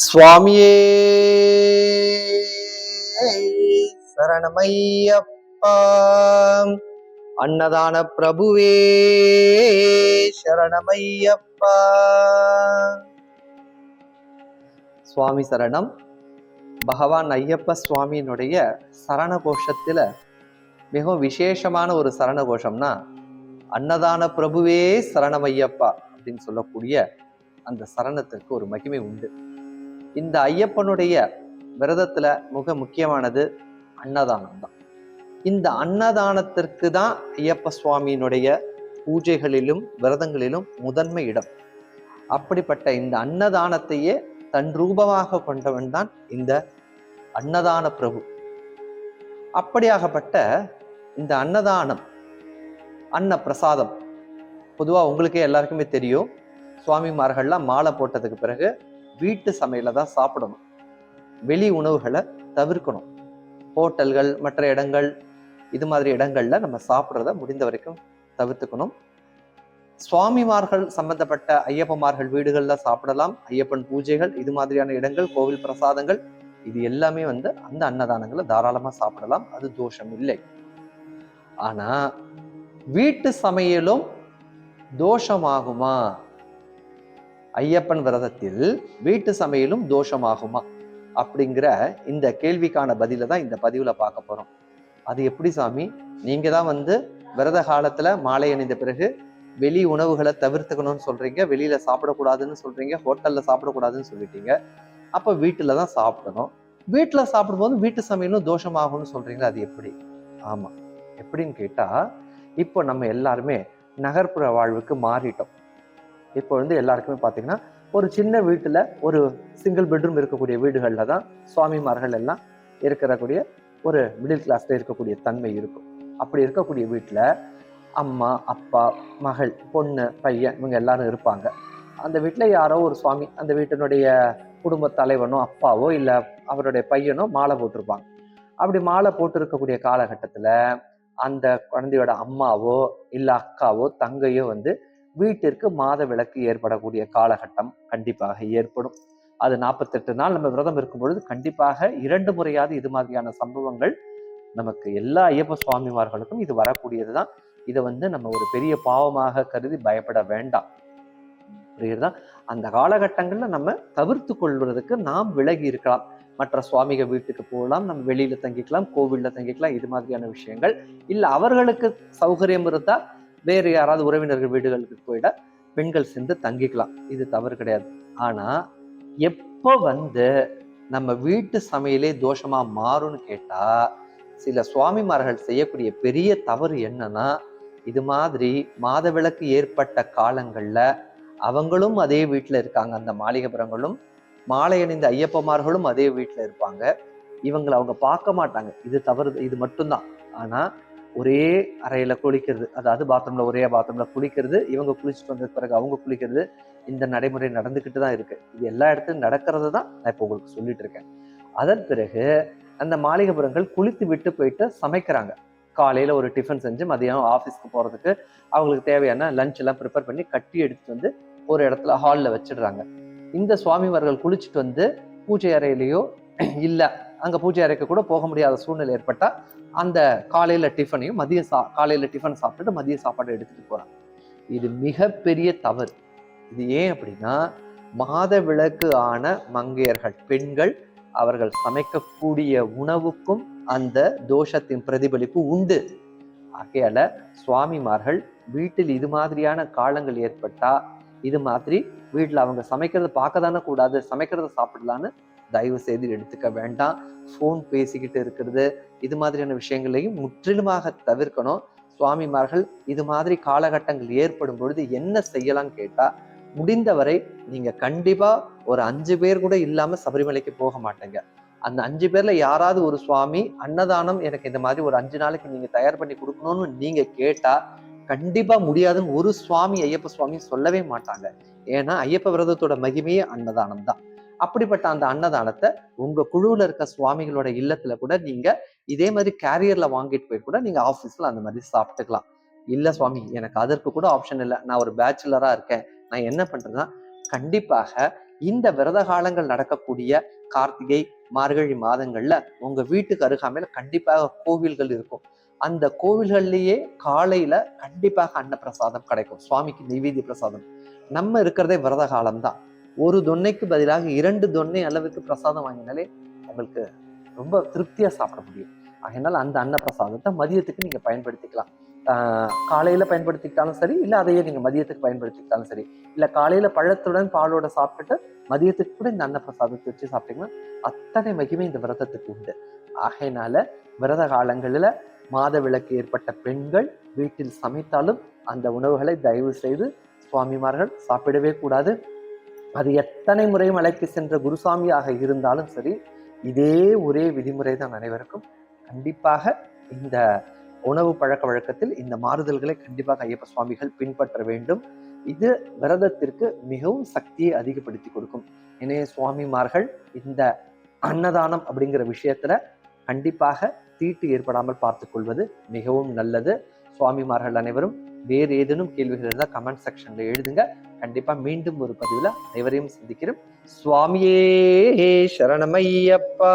சுவாமியே. சரணமையப்பா. அன்னதான பிரபுவே சரணமையப்பா. சுவாமி சரணம். பகவான் ஐயப்ப சுவாமியினுடைய சரண கோஷத்துல மிகவும் விசேஷமான ஒரு சரண கோஷம்னா அன்னதான பிரபுவே சரணமையப்பா அப்படின்னு சொல்லக்கூடிய அந்த சரணத்திற்கு ஒரு மகிமை உண்டு. இந்த ஐயப்பனுடைய விரதத்துல மிக முக்கியமானது அன்னதானம் தான் இந்த அன்னதானத்திற்கு தான் ஐயப்ப சுவாமியினுடைய பூஜைகளிலும் விரதங்களிலும் முதன்மை இடம். அப்படிப்பட்ட இந்த அன்னதானத்தையே தன் ரூபமாக கொண்டவன் தான் இந்த அன்னதான பிரபு. அப்படியாகப்பட்ட இந்த அன்னதானம் அன்ன பிரசாதம் பொதுவாக உங்களுக்கே எல்லாருக்குமே தெரியும். சுவாமிமார்கள்லாம் மாலை போட்டதுக்கு பிறகு வீட்டு சமையலை தான் சாப்பிடணும். வெளி உணவுகளை தவிர்க்கணும். ஹோட்டல்கள் மற்ற இடங்கள் இது மாதிரி இடங்கள்ல நம்ம சாப்பிட்றத முடிந்த வரைக்கும் தவிர்த்துக்கணும். சுவாமிமார்கள் சம்பந்தப்பட்ட ஐயப்பமார்கள் வீடுகளில் சாப்பிடலாம். ஐயப்பன் பூஜைகள் இது மாதிரியான இடங்கள் கோவில் பிரசாதங்கள் இது எல்லாமே வந்து அந்த அன்னதானங்களை தாராளமாக சாப்பிடலாம். அது தோஷம் இல்லை. ஆனால் வீட்டு சமையலும் தோஷமாகுமா? ஐயப்பன் விரதத்தில் வீட்டு சமையலும் தோஷமாகுமா? அப்படிங்கிற இந்த கேள்விக்கான பதில தான் இந்த பதிவில் பார்க்க போகிறோம் அது எப்படி சாமி? நீங்கள் தான் வந்து விரத காலத்தில் மாலை அணிந்த பிறகு வெளி உணவுகளை தவிர்த்துக்கணும்னு சொல்கிறீங்க வெளியில் சாப்பிடக்கூடாதுன்னு சொல்கிறீங்க ஹோட்டலில் சாப்பிடக்கூடாதுன்னு சொல்லிட்டீங்க. அப்போ வீட்டில் தான் சாப்பிடணும். வீட்டில் சாப்பிடும்போது வீட்டு சமையலும் தோஷமாகும்னு சொல்கிறீங்களா அது எப்படி? ஆமாம் எப்படின்னு கேட்டால் இப்போ நம்ம எல்லாருமே நகர்ப்புற வாழ்வுக்கு மாறிட்டோம். இப்போ வந்து எல்லாருக்குமே பார்த்தீங்கன்னா ஒரு சின்ன வீட்டில் ஒரு சிங்கிள் பெட்ரூம் இருக்கக்கூடிய வீடுகளில் தான் சுவாமிமார்கள் எல்லாம் இருக்கிறக்கூடிய ஒரு மிடில் கிளாஸில் இருக்கக்கூடிய தன்மை இருக்கும். அப்படி இருக்கக்கூடிய வீட்டில் அம்மா அப்பா மகள் பொண்ணு பையன் இவங்க எல்லாரும் இருப்பாங்க. அந்த வீட்டில் யாரோ ஒரு சுவாமி அந்த வீட்டினுடைய குடும்ப தலைவனோ அப்பாவோ இல்லை அவருடைய பையனோ மாலை போட்டிருப்பாங்க. அப்படி மாலை போட்டு இருக்கக்கூடிய காலகட்டத்தில் அந்த குழந்தையோட அம்மாவோ இல்லை அக்காவோ தங்கையோ வந்து வீட்டிற்கு மாத விளக்கு ஏற்படக்கூடிய காலகட்டம் கண்டிப்பாக ஏற்படும். அது நாற்பத்தெட்டு நாள் நம்ம விரதம் இருக்கும் பொழுது கண்டிப்பாக இரண்டு முறையாவது இது மாதிரியான சம்பவங்கள் நமக்கு எல்லா ஐயப்ப சுவாமிமார்களுக்கும் இது வரக்கூடியது தான் இதை வந்து நம்ம ஒரு பெரிய பாவமாக கருதி பயப்பட வேண்டாம். புரியுதா அந்த காலகட்டங்களில் நம்ம தவிர்த்து கொள்வதற்கு நாம் விலகி இருக்கலாம். மற்ற சுவாமிக வீட்டுக்கு போகலாம் நம்ம வெளியில தங்கிக்கலாம் கோவில்ல தங்கிக்கலாம் இது மாதிரியான விஷயங்கள். இல்லை அவர்களுக்கு சௌகரியம் இருந்தால் வேறு யாராவது உறவினர்கள் வீடுகளுக்கு போயிட பெண்கள் சென்று தங்கிக்கலாம். இது தவறு கிடையாது. ஆனா எப்போ வந்து நம்ம வீட்டு சமையலே தோஷமா மாறும்னு கேட்டா சில சுவாமிமார்கள் செய்யக்கூடிய பெரிய தவறு என்னன்னா இது மாதிரி மாதவிளக்கு ஏற்பட்ட காலங்கள்ல அவங்களும் அதே வீட்டில் இருக்காங்க. அந்த மாளிகைபுரங்களும் மாலை அணிந்த ஐயப்பமார்களும் அதே வீட்டில் இருப்பாங்க. இவங்களை அவங்க பார்க்க மாட்டாங்க. இது தவறு இது மட்டும்தான். ஆனா ஒரே அறையில குளிக்கிறது. அதாவது பாத்ரூம்ல ஒரே பாத்ரூம்ல குளிக்கிறது இவங்க குளிச்சுட்டு வந்த பிறகு அவங்க குளிக்கிறது இந்த நடைமுறை நடந்துக்கிட்டு தான் இருக்கு. இது எல்லா இடத்துலையும் நடக்கிறது தான் நான் இப்போ உங்களுக்கு சொல்லிட்டு இருக்கேன். அதன் பிறகு அந்த மாளிகைபுரங்கள் குளித்து விட்டு போயிட்டு சமைக்கிறாங்க. காலையில ஒரு டிஃபன் செஞ்சு மதியம் ஆஃபீஸ்க்கு போறதுக்கு அவங்களுக்கு தேவையான லஞ்ச் எல்லாம் ப்ரிப்பேர் பண்ணி கட்டி எடுத்துட்டு வந்து ஒரு இடத்துல ஹாலில் வச்சிடுறாங்க. இந்த சுவாமிமார்கள் குளிச்சுட்டு வந்து பூஜை அறையிலையோ இல்லை அங்கே பூஜை அறைக்கு கூட போக முடியாத சூழ்நிலை ஏற்பட்டால் அந்த காலையில் டிஃபனையும் மதிய சா காலையில் டிஃபன் சாப்பிட்டுட்டு மதிய சாப்பாடு எடுத்துகிட்டு போகிறாங்க இது மிகப்பெரிய தவறு. இது ஏன் அப்படின்னா மாத விளக்கு ஆன மங்கையர்கள் பெண்கள் அவர்கள் சமைக்கக்கூடிய உணவுக்கும் அந்த தோஷத்தின் பிரதிபலிப்பு உண்டு. ஆகையால சுவாமிமார்கள் வீட்டில் இது மாதிரியான காலங்கள் ஏற்பட்டா இது மாதிரி வீட்டில் அவங்க சமைக்கிறத பார்க்க தானே கூடாது சமைக்கிறத சாப்பிடலான்னு தயவு செய்து எடுத்துக்க வேண்டாம். ஃபோன் பேசிக்கிட்டு இருக்கிறது இது மாதிரியான விஷயங்களையும் முற்றிலுமாக தவிர்க்கணும். சுவாமிமார்கள் இது மாதிரி காலகட்டங்கள் ஏற்படும் பொழுது என்ன செய்யலாம்னு கேட்டா முடிந்தவரை நீங்க கண்டிப்பா ஒரு அஞ்சு பேர் கூட இல்லாம சபரிமலைக்கு போக மாட்டேங்க. அந்த அஞ்சு பேர்ல யாராவது ஒரு சுவாமி அன்னதானம் எனக்கு இந்த மாதிரி ஒரு அஞ்சு நாளைக்கு நீங்க தயார் பண்ணி கொடுக்கணும்னு நீங்க கேட்டா கண்டிப்பா முடியாதுன்னு ஒரு சுவாமி ஐயப்ப சுவாமி சொல்லவே மாட்டாங்க. ஏன்னா ஐயப்ப விரதத்தோட மகிமையே அன்னதானம் தான். அப்படிப்பட்ட அந்த அன்னதானத்தை உங்க குழுவில் இருக்க சுவாமிகளோட இல்லத்துல கூட நீங்க இதே மாதிரி கேரியர்ல வாங்கிட்டு போய் கூட நீங்க ஆஃபீஸ்ல அந்த மாதிரி சாப்பிட்டுக்கலாம். இல்ல சுவாமி எனக்கு அதற்கு கூட ஆப்ஷன் இல்லை. நான் ஒரு பேச்சுலரா இருக்கேன். நான் என்ன பண்றேன்னா கண்டிப்பாக இந்த விரத காலங்கள் நடக்கக்கூடிய கார்த்திகை மார்கழி மாதங்கள்ல உங்க வீட்டுக்கு அருகாமையில கண்டிப்பாக கோவில்கள் இருக்கும். அந்த கோவில்கள்லயே காலையில கண்டிப்பாக அன்னப்பிரசாதம் கிடைக்கும். சுவாமிக்கு நிவேதி பிரசாதம். நம்ம இருக்கிறதே விரத காலம்தான். ஒரு தொன்னைக்கு பதிலாக இரண்டு தொன்னை அளவுக்கு பிரசாதம் வாங்கினாலே உங்களுக்கு ரொம்ப திருப்தியாக சாப்பிட முடியும். ஆகையினால் அந்த அன்னப்பிரசாதத்தை மதியத்துக்கு நீங்கள் பயன்படுத்திக்கலாம். காலையில் பயன்படுத்திக்கிட்டாலும் சரி இல்லை அதையே நீங்கள் மதியத்துக்கு பயன்படுத்திக்கிட்டாலும் சரி இல்லை காலையில் பழத்துடன் பாலோட சாப்பிட்டுட்டு மதியத்துக்கு கூட இந்த அன்னப்பிரசாதத்தை வச்சு சாப்பிட்டீங்கன்னா அத்தனை மகிமை இந்த விரதத்துக்கு உண்டு. ஆகையினால விரத காலங்களில் மாத விளக்கு ஏற்பட்ட பெண்கள் வீட்டில் சமைத்தாலும் அந்த உணவுகளை தயவு செய்து சுவாமிமார்கள் சாப்பிடவே கூடாது. அது எத்தனை முறையும் அழைத்து சென்ற குருசாமியாக இருந்தாலும் சரி இதே ஒரே விதிமுறை தான் அனைவருக்கும். கண்டிப்பாக இந்த உணவு பழக்க வழக்கத்தில் இந்த மாறுதல்களை கண்டிப்பாக ஐயப்ப சுவாமிகள் பின்பற்ற வேண்டும். இது விரதத்திற்கு மிகவும் சக்தியை அதிகப்படுத்தி கொடுக்கும். எனவே சுவாமிமார்கள் இந்த அன்னதானம் அப்படிங்கிற விஷயத்துல கண்டிப்பாக தீட்டு ஏற்படாமல் பார்த்துக்கொள்வது மிகவும் நல்லது. சுவாமிமார்கள் அனைவரும் வேறு ஏதேனும் கேள்விகள் இருந்தால் கமெண்ட் செக்ஷன்ல எழுதுங்க. கண்டிப்பா மீண்டும் ஒரு பதிவுல அனைவரையும் சந்திக்கிறோம். சுவாமியே சரணமையப்பா